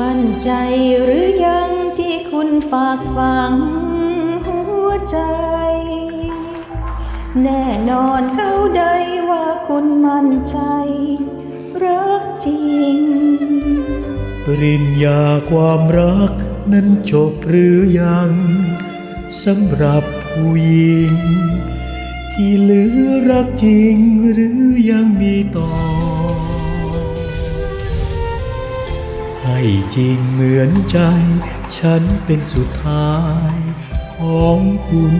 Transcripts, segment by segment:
มั่นใจหรือยังที่คุณฝากฝังหัวใจ แน่นอนเท่าใดว่าคุณมั่นใจ รักจริง ปริญญาความรักนั้นจบหรือยังสำหรับผู้หญิง ที่เหลือรักจริงหรือยังมีต่อ ให้จริงเหมือนใจ ฉันเป็นสุดท้ายของคุณ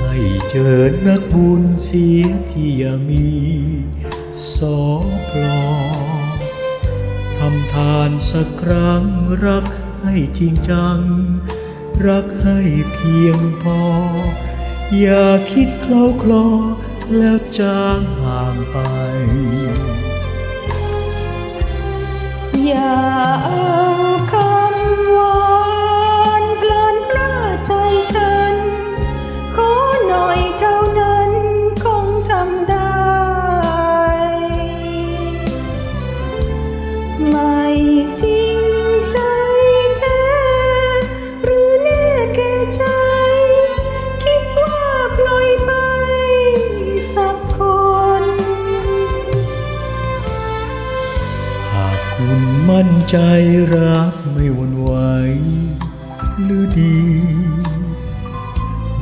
ให้เจอนักบุญเสียที่ยังมีสอปลอทำทานสักครั้งรักให้จริงจัง รักให้เพียงพอ อย่าคิดเคล้าคลอแล้วจางห่างไป อย่า มั่นใจรักไม่หวันไหวหรือดี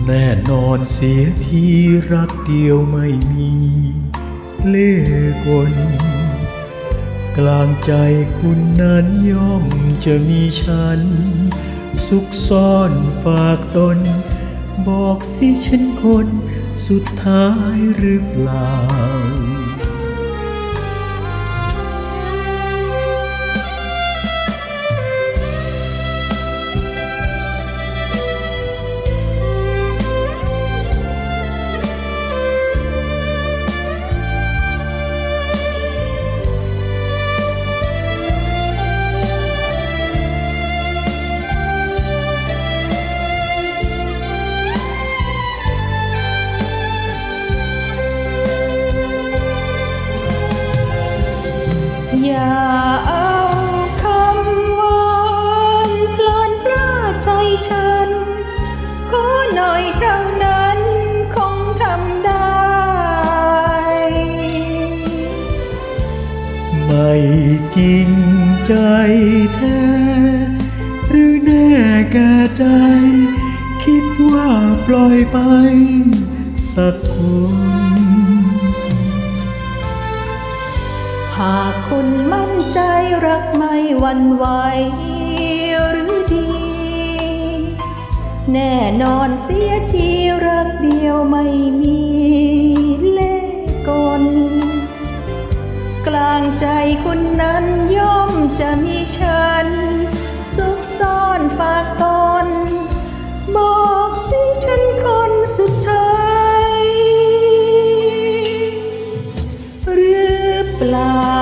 แน่นอนเสียทีรักเดียวไม่มีเล่กลกลางใจคุณนั้นย่อมจะมีฉันสุขซ่อนฝากตน บอกสิฉันคนสุดท้ายหรือเปล่า จริงใจแท้ หรือแน่แก่ใจ คิดว่าปล่อยไปสักคนหากคุณมั่นใจรักไม่วันไหวหรือดี แน่นอนเสียทีรักเดียวไม่มี กลางใจคนนั้นย่อมจะมีฉัน ซุกซ่อนฝากตน บอกสิฉันคนสุดท้ายหรือเปล่า